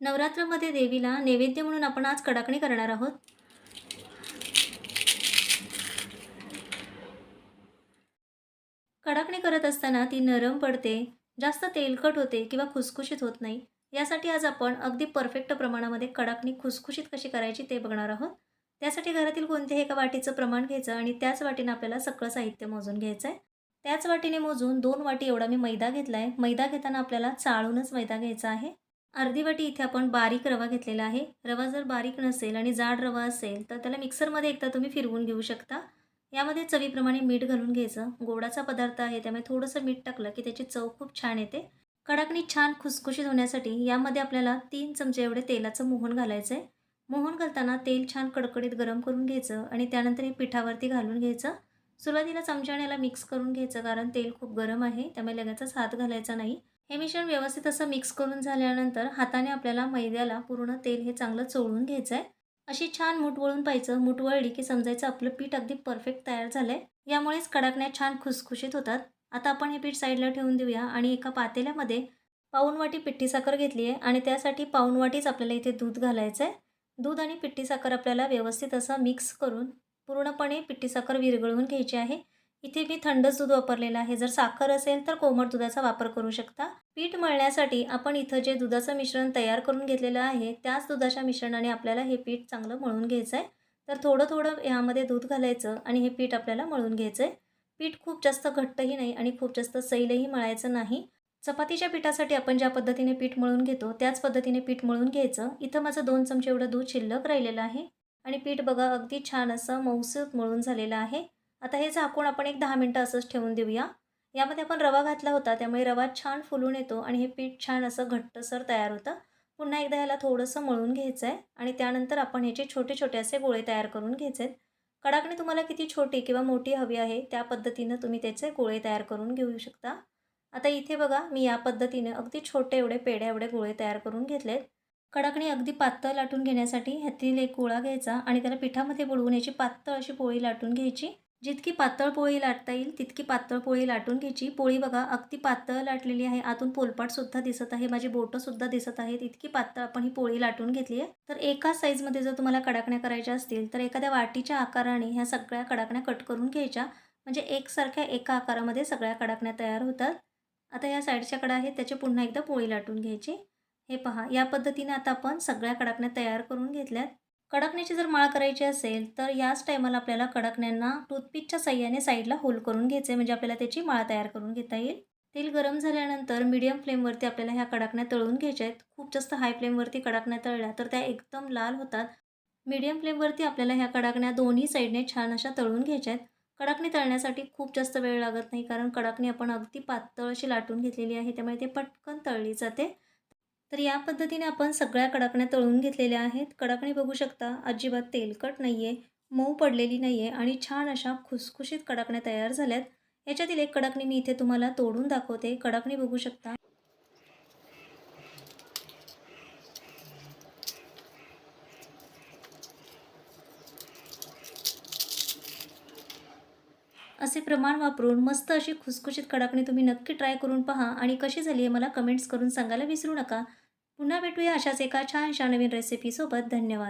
नवरात्रामध्ये देवीला नैवेद्य म्हणून आपण आज कडाकणी करणार आहोत. कडाकणी करत असताना ती नरम पडते जास्त तेलकट होते किंवा खुसखुशीत होत नाही. यासाठी आज आपण अगदी परफेक्ट प्रमाणामध्ये कडाकणी खुसखुशीत कशी करायची ते बघणार आहोत. त्यासाठी घरातील कोणत्याही एका वाटीचं प्रमाण घ्यायचं आणि त्याच वाटीने आपल्याला सगळं साहित्य मोजून घ्यायचं आहे त्याच वाटीने मोजून दोन वाटी एवढा मी मैदा घेतला आहे मैदा घेताना आपल्याला चाळूनच मैदा घ्यायचा आहे. अर्धी वाटी इथे आपण बारीक रवा घेतलेला आहे. रवा जर बारीक नसेल आणि जाड रवा असेल तर त्याला मिक्सरमध्ये एकदा तुम्ही फिरवून घेऊ शकता. यामध्ये चवीप्रमाणे मीठ घालून घ्यायचं. गोडाचा पदार्थ आहे त्यामुळे थोडंसं मीठ टाकलं की त्याची चव खूप छान येते. कडाकणी छान खुसखुशीत होण्यासाठी यामध्ये आपल्याला तीन चमचे एवढे तेलाचं मोहन घालायचं आहे मोहन घालताना तेल छान कडकडीत गरम करून घ्यायचं आणि त्यानंतर हे पिठावरती घालून घ्यायचं. सुरुवातीला चमच्याने याला मिक्स करून घ्यायचं कारण तेल खूप गरम आहे त्यामुळे लगेचच हात घालायचा नाही. हे मिश्रण व्यवस्थित असं मिक्स करून झाल्यानंतर हाताने आपल्याला मैद्याला पूर्ण तेल हे चांगलं चोळून घ्यायचं आहे अशी छान मूठ वळून पाहिजे मूठ वळली की समजायचं आपलं पीठ अगदी परफेक्ट तयार झालं आहे यामुळेच कडाकण्या छान खुसखुशीत होतात. आता आपण हे पीठ साईडला ठेवून देऊया आणि एका पातेल्यामध्ये पाऊण वाटी पिठी साखर घेतली आहे आणि त्यासाठी पाऊण वाटीच आपल्याला इथे दूध घालायचं आहे दूध आणि पिठी साखर आपल्याला व्यवस्थित असं मिक्स करून पूर्णपणे पिठी साखर विरघळवून घ्यायची आहे. इथे मी थंडच दूध वापरलेलं आहे. जर साखर असेल तर कोमट दुधाचा वापर करू शकता. पीठ मळण्यासाठी आपण इथं जे दुधाचं मिश्रण तयार करून घेतलेलं आहे त्याच दुधाच्या मिश्रणाने आपल्याला हे पीठ चांगलं मळून घ्यायचं आहे तर थोडं थोडं यामध्ये दूध घालायचं आणि हे पीठ आपल्याला मळून घ्यायचं आहे पीठ खूप जास्त घट्टही नाही आणि खूप जास्त सैलही मळायचं नाही. चपातीच्या पिठासाठी आपण ज्या पद्धतीने पीठ मळून घेतो त्याच पद्धतीने पीठ मळून घ्यायचं. इथं माझं दोन चमचे एवढं दूध शिल्लक राहिलेलं आहे. आणि पीठ बघा अगदी छान असं मऊसूत मळून झालेलं आहे. आता हे झाकून आपण एक दहा मिनटं असंच ठेवून देऊया. यामध्ये आपण रवा घातला होता त्यामुळे रवा छान फुलून येतो आणि हे पीठ छान असं घट्टसर तयार होतं. पुन्हा एकदा याला थोडंसं मळून घ्यायचं आहे आणि त्यानंतर आपण ह्याचे छोटे छोटे असे गोळे तयार करून घ्यायचे आहेत कडाकणी तुम्हाला किती छोटी किंवा मोठी हवी आहे त्या पद्धतीनं तुम्ही त्याचे गोळे तयार करून घेऊ शकता. आता इथे बघा मी या पद्धतीने अगदी छोटे एवढे पेढ्या एवढे गोळे तयार करून घेतलेत. कडाकणी अगदी पातळ लाटून घेण्यासाठी ह्यातील एक गोळा घ्यायचा आणि त्याला पिठामध्ये बुडवून याची पातळ अशी पोळी लाटून घ्यायची. जितकी पातळ पोळी लाटता येईल तितकी पातळ पोळी लाटून घ्यायची. पोळी बघा अगदी पातळ लाटलेली आहे. आतून पोलपाटसुद्धा दिसत आहे. माझी बोटंसुद्धा दिसत आहेत. इतकी पातळ आपण ही पोळी लाटून घेतली आहे. तर एका साईजमध्ये जर तुम्हाला कडाकण्या करायच्या असतील तर एखाद्या वाटीच्या आकाराने ह्या सगळ्या कडाकण्या कट करून घ्यायच्या. म्हणजे एकसारख्या एका आकारामध्ये सगळ्या कडाकण्या तयार होतात. आता या साईडच्या कडा आहेत. त्याची पुन्हा एकदा पोळी लाटून घ्यायची. हे पहा या पद्धतीने आता आपण सगळ्या कडाकण्या तयार करून घेतल्यात. कडकण्याची जर माळ करायची असेल तर याच टायमाला आपल्याला कडकण्यांना टूथपिकच्या सहाय्याने साईडला होल करून घ्यायचे म्हणजे आपल्याला त्याची माळ तयार करून घेता येईल. तेल गरम झाल्यानंतर मीडियम फ्लेमवरती आपल्याला ह्या कडाकण्या तळून घ्यायच्या आहेत. खूप जास्त हाय फ्लेमवरती कडाकण्या तळल्या तर त्या एकदम लाल होतात. मीडियम फ्लेमवरती आपल्याला ह्या कडाकण्या दोन्ही साईडने छान अशा तळून घ्यायच्या आहेत. कडाकणी तळण्यासाठी खूप जास्त वेळ लागत नाही कारण कडाकणी आपण अगदी पातळ अशी लाटून घेतलेली आहे त्यामुळे ते पटकन तळली जाते. तर या पद्धतीने आपण सगळ्या कडकण्या तळून घेतलेल्या आहेत. कडकणी बघू शकता अजिबात तेलकट नाही आहे मऊ पडलेली नाही आहे आणि छान अशा खुसखुशीत कडकण्या तयार झाल्यात. याच्यातील एक कडकणी मी इथे तुम्हाला तोडून दाखवते. कडाकणी बघू शकता. असे प्रमाण वापरून मस्त अशी खुसखुशीत कडाकणी तुम्ही नक्की ट्राय करून पहा. आणि कशी झाली आहे मला कमेंट्स करून सांगायला विसरू नका. पुन्हा भेटूया अशाच एका छानशा नवीन रेसिपीसोबत धन्यवाद.